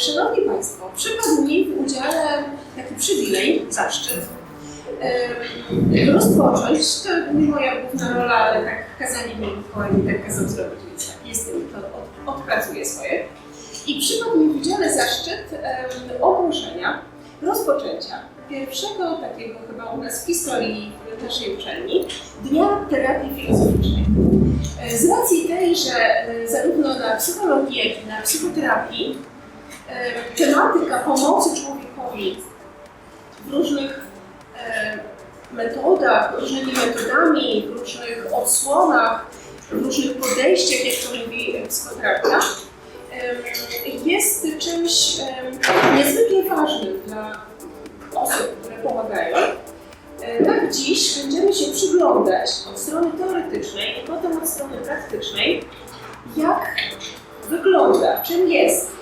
Szanowni Państwo, przypadł mi w udziale taki przywilej, zaszczyt, em, rozpocząć, to nie moja główna rola, ale tak kazanie mi mi tak kazał zrobić, więc tak jestem, to od, odpracuję swoje. I przypadł mi w udziale zaszczyt em, ogłoszenia, rozpoczęcia pierwszego takiego chyba u nas w historii naszej uczelni Dnia Terapii Filozoficznej. E, Z racji tej, że e, zarówno na psychologii, jak i na psychoterapii e, tematyka pomocy człowiekowi w różnych e, metodach, różnymi metodami, w różnych odsłonach, w różnych podejściach, jak to mówi psychoterapia, jest czymś niezwykle ważnym dla osób, które pomagają. E, Tak dziś będziemy się przyglądać od strony teoretycznej i potem od strony praktycznej, jak wygląda, czym jest e,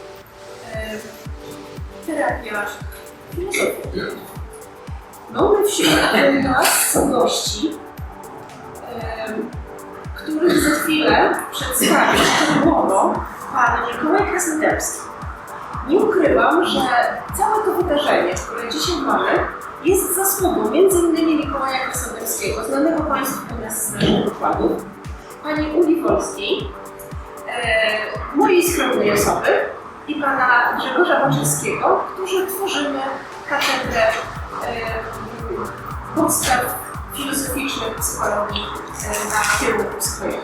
terapia filozoficzna. Mamy wśród nas gości, których za chwilę przedstawię szczegółowo pan Mikołaj Krasnodębski. Nie ukrywam, że całe to wydarzenie, które dzisiaj mamy, jest zasługą m.in. Mikołaja Krasnodębskiego, znanego Państwu u nas z naszych wykładów, pani Uli Wolskiej, mojej skromnej osoby i pana Grzegorza Baczyńskiego, którzy tworzymy katedrę e, podstaw filozoficznych psychologii na kierunku psychologii.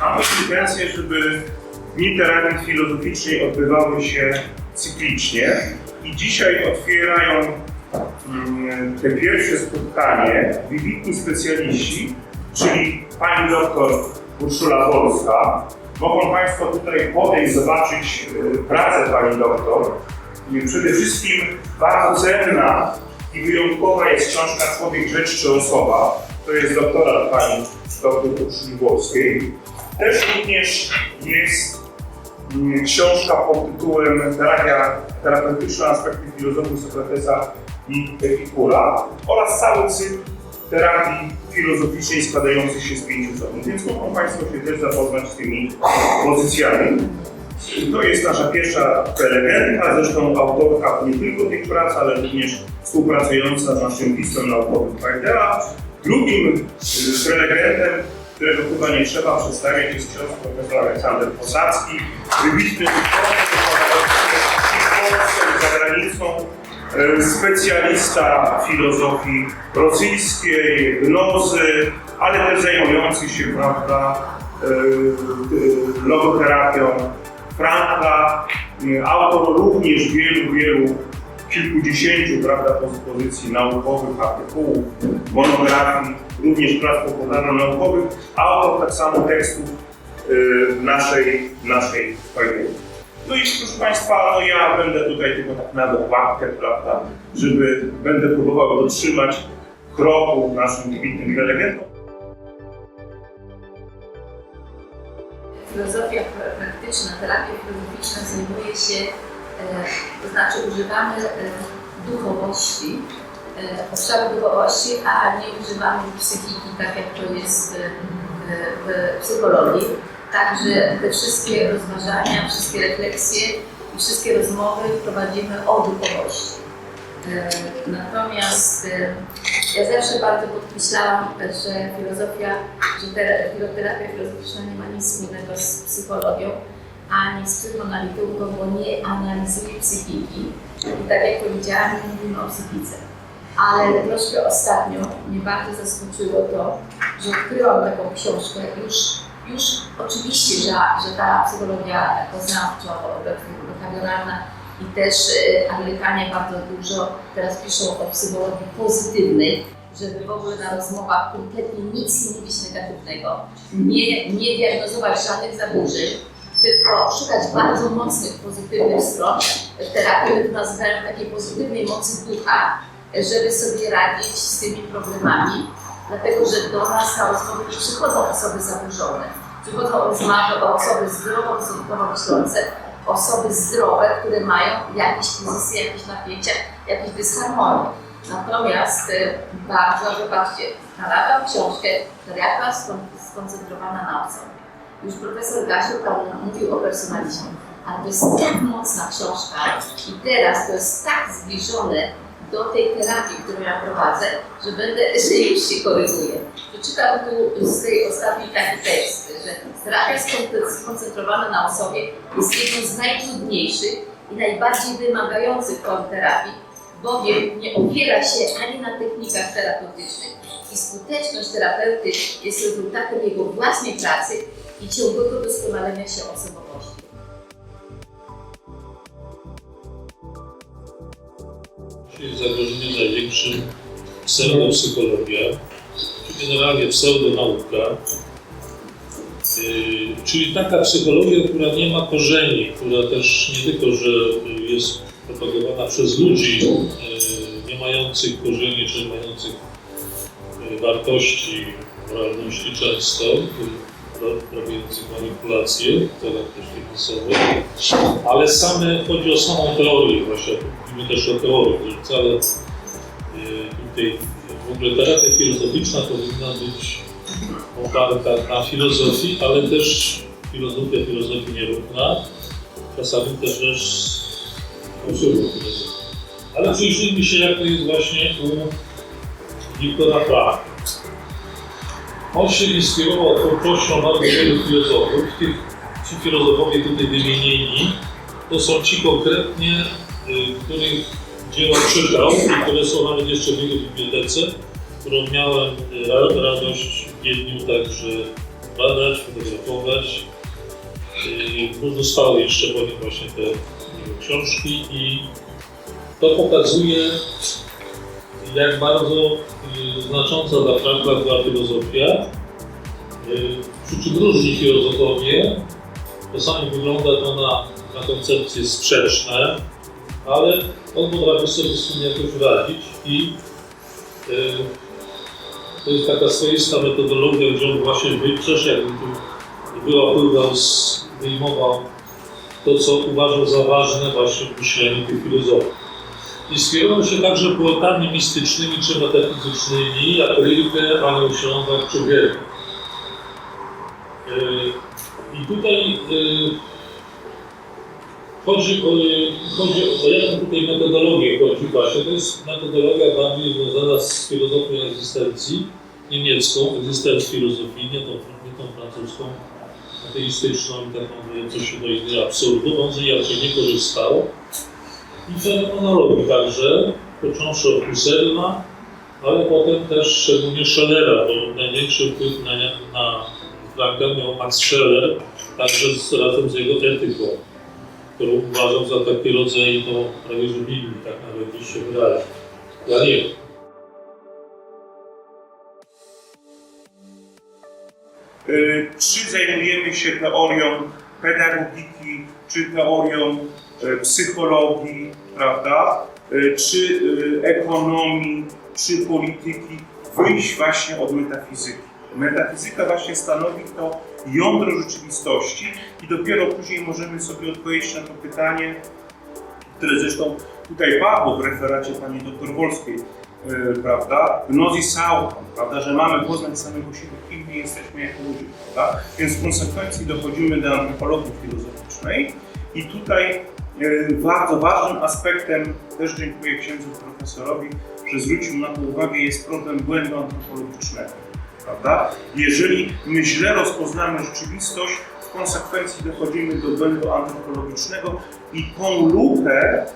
Mamy intencję, żeby dni terapii filozoficznej odbywały się cyklicznie i dzisiaj otwierają te pierwsze spotkanie wybitni specjaliści, czyli pani doktor Urszula Wolska. Mogą Państwo tutaj podejść, zobaczyć y, pracę pani doktor. Przede wszystkim bardzo cenna i wyjątkowa jest książka Człowiek, Rzecz czy Osoba. To jest doktorat pani doktor Urszuli Wolskiej. Też również jest mm, książka pod tytułem Terapia terapeutyczna aspekty filozofii Sokratesa i Epikura oraz cały cykl terapii filozoficznej składający się z pięciu tomów. Więc mogą Państwo się też zapoznać z tymi pozycjami. To jest nasza pierwsza prelegentka, zresztą autorka nie tylko tych prac, ale również współpracująca z naszym pismem naukowym Pajdela. Drugim y, prelegentem, którego chyba nie trzeba przedstawiać, jest ksiądz profesor Aleksander Posadzki, wybitny za granicą, specjalista filozofii rosyjskiej, gnozy, ale też zajmujący się, prawda, y, y, logoterapią Franka, y, autor również wielu, wielu, kilkudziesięciu, prawda, pozycji naukowych, artykułów, monografii, również prac popularno-naukowych, autor tak samo tekstów naszej, naszej fajnej. No i proszę Państwa, no ja będę tutaj tylko tak na dokładkę, prawda, żeby będę próbował dotrzymać kroku naszym wybitnym prelegentom. Filozofia praktyczna, terapia filozoficzna zajmuje się, e, to znaczy używamy e, duchowości, e, obszaru duchowości, a nie używamy psychiki, tak jak to jest w psychologii. Także te wszystkie rozważania, wszystkie refleksje i wszystkie rozmowy prowadzimy o duchowości. E, Natomiast e, ja zawsze bardzo podkreślałam, że filozofia, że te- filoterapia filozoficzna nie ma nic wspólnego z psychologią, ani z psychoanalityką, bo nie analizuje psychiki. I tak jak powiedziałam, nie mówimy o psychice. Ale troszkę ostatnio mnie bardzo zaskoczyło to, że odkryłam taką książkę już, już oczywiście, że, że ta psychologia poznawczo-behawioralna i też e, Amerykanie bardzo dużo teraz piszą o psychologii pozytywnej, żeby w ogóle na rozmowach kompletnie nic nie mówić negatywnego, nie, nie diagnozować żadnych zaburzeń, tylko szukać bardzo mocnych, pozytywnych stron. Terapeuty nazywają takiej pozytywnej mocy ducha, żeby sobie radzić z tymi problemami, dlatego że do nas na nie przychodzą osoby zaburzone. Przychodzą o osoby zdrowo, stosunkowo myślące, osoby zdrowe, które mają jakieś kryzysy, jakieś napięcia, jakieś dysharmonie. Natomiast e, bardzo, zobaczcie, znalazłam książkę Terapia skon- skoncentrowana na osobie. Już profesor Gasiuk tam mówił o personalizmie. ale to jest tak mocna książka i teraz to jest tak zbliżone do tej terapii, którą ja prowadzę, że będę, że już się koryguję. Przeczytam tu z tej ostatniej taki tekst, że terapia skon- skoncentrowana na osobie jest jedną z najtrudniejszych i najbardziej wymagających form terapii, bowiem nie opiera się ani na technikach terapeutycznych i skuteczność terapeuty jest rezultatem jego własnej pracy i ciągłego doskonalenia się osobowości. Czyli zagrożeniem największym pseudopsychologia, generalnie pseudonauka, Yy, czyli taka psychologia, która nie ma korzeni, która też nie tylko, że jest propagowana przez ludzi yy, nie mających korzeni, czy mających yy, wartości, moralności często, robiących manipulacje finansowych, ale same, chodzi o samą teorię, właśnie mówimy też o teorii, że wcale yy, tutaj w ogóle terapia filozoficzna powinna być oparta na filozofii, ale też filozofia filozofii nierówna, czasami też też fałszywa filozofia. Ale przyjrzyjmy się, jak to jest właśnie u Wiktora Franka. On się inspirował twórczością bardzo wielu filozofów. Ci filozofowie tutaj wymienieni to są ci konkretnie, których dzieła czytał i które są nawet jeszcze w jego bibliotece, którą miałem y, ra- radość w Wiedniu także badać, fotografować. Y, Pozostały jeszcze po nim właśnie te książki i to pokazuje, jak bardzo y, znacząca dla Frankla była filozofia. Y, Przy czym różni filozofowie, czasami wygląda to na, na koncepcje sprzeczne, ale on potrafi sobie z tym jakoś radzić i y, to jest taka swoista metodologia, gdzie on właśnie wyprzesz, jakby tu wyłapywał, z- wyjmował to, co uważał za ważne właśnie w myśleniu tych filozofów. Inspirował się także poetami mistycznymi czy metafizycznymi, jak Rilke, Anioł Ślązak czy. Yy, I tutaj yy, chodzi o, chodzi o jaką tutaj metodologię chodzi właśnie. To jest metodologia bardziej związana z filozofią egzystencji, niemiecką, egzystencji filozofii, nie tą, nie tą francuską, ateistyczną i taką mówiącą się do idei absurdu. On z niej raczej nie korzystał. I fenomenologii także, począwszy od Husserla, ale potem też szczególnie Schellera, bo największy wpływ na, na Franka miał Max Scheller, także z, razem z jego etyką, którą uważał za taki rodzaj, no prawie że Biblii, tak nawet dziś się wydaje. Ja nie. Y, Czy zajmujemy się teorią pedagogiki, czy teorią y, psychologii, prawda? Y, Czy ekonomii, czy polityki, wyjść właśnie od metafizyki. Metafizyka właśnie stanowi to jądro rzeczywistości i dopiero później możemy sobie odpowiedzieć na to pytanie, które zresztą tutaj padło w referacie pani doktor Wolskiej, yy, prawda, gnosis autem, prawda, że mamy poznać samego siebie, kim my jesteśmy jako ludzie, prawda, więc w konsekwencji dochodzimy do antropologii filozoficznej i tutaj yy, bardzo ważnym aspektem, też dziękuję księdzu profesorowi, że zwrócił na to uwagę, jest problem błędu antropologicznego, prawda, jeżeli my źle rozpoznamy rzeczywistość, w konsekwencji dochodzimy do błędu antropologicznego i tą lukę e,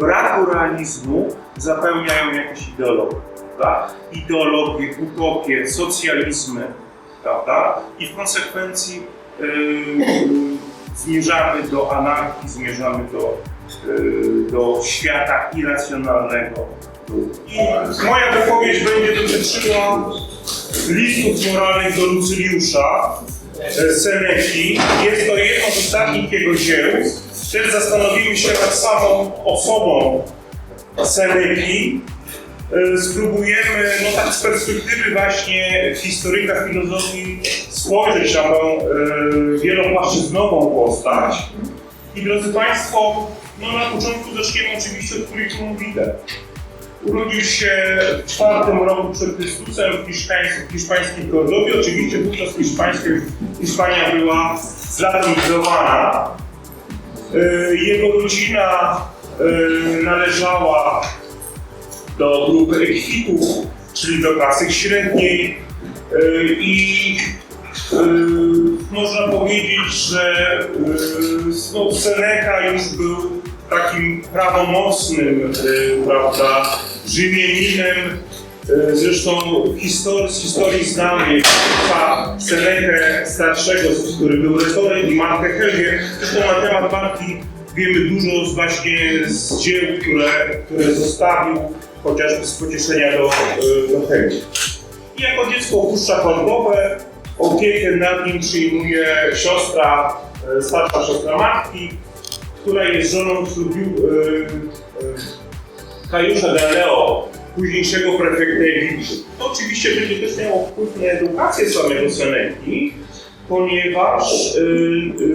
braku realizmu zapełniają jakieś ideologie, prawda? Ideologie, utopie, socjalizmy, prawda? I w konsekwencji e, zmierzamy do anarchii, zmierzamy do, e, do świata irracjonalnego. I moja wypowiedź będzie dotyczyła listów moralnych do Lucyliusza, e, Seneki. Jest to jedno z ostatnich jego dzieł. Też zastanowimy się nad samą osobą Seneki. E, Spróbujemy, no tak z perspektywy właśnie historyka filozofii spojrzeć na tą e, wielopłaszczyznową postać. I drodzy Państwo, no na początku zaczniemy oczywiście od kurikulum vitae. Urodził się w czwartym roku przed Chrystusem w hiszpańskim, hiszpańskim Kordowie. Oczywiście wówczas hiszpańskie, Hiszpania była zlatynizowana. E, Jego rodzina e, należała do grupy ekwitów, czyli do klasy średniej e, i można powiedzieć, że no, Seneca już był takim prawomocnym, e, prawda, Rzymianinem, E, Zresztą historii, z historii znamy Fa Senekę starszego, który był retorem i Helgę. Zresztą na temat matki wiemy dużo właśnie z dzieł, które, które zostawił, chociażby z pocieszenia do, e, do. I jako dziecko opuszcza chorobę, opiekę nad nim przyjmuje siostra, starsza siostra matki, która jest żoną ślubił e, e, Kajusza Galeo, późniejszego prefekta Egiptu. To oczywiście będzie też miało wpływ na edukację samego Seneki, ponieważ y,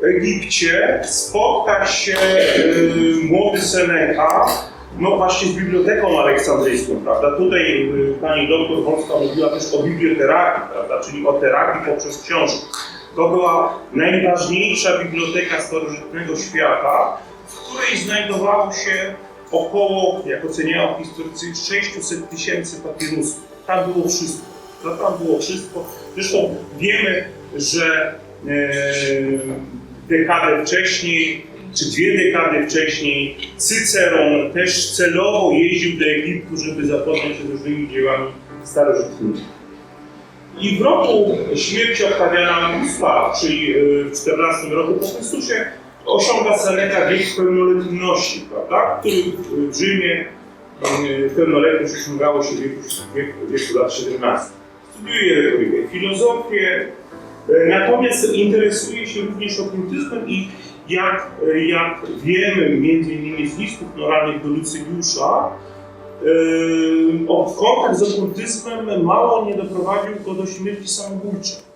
w Egipcie spotka się młody Seneca no właśnie z biblioteką aleksandryjską, prawda? Tutaj pani doktor Wolska mówiła też o biblioterapii, prawda? Czyli o terapii poprzez książki. To była najważniejsza biblioteka starożytnego świata, w której znajdowało się około, jak oceniają historycy, 600 tysięcy papirusów. Tam było wszystko. To tam było wszystko. Zresztą wiemy, że e, dekadę wcześniej, czy dwie dekady wcześniej, Cyceron też celowo jeździł do Egiptu, żeby zapoznać się z różnymi dziełami starożytnymi. I w roku śmierci Octaviana Augusta, czyli e, w 14 roku po Chrystusie, osiąga Seneca wiek pełnoletności, prawda? Który w Rzymie e, pełnoletność osiągało się w wieku, wieku, wieku lat 17. Studiuje retorykę filozofię, e, natomiast interesuje się również okultyzmem i jak, jak wiemy, między innymi z listów moralnych do Lucyliusza, o kontakt z okultyzmem mało nie doprowadził go do śmierci samobójczej.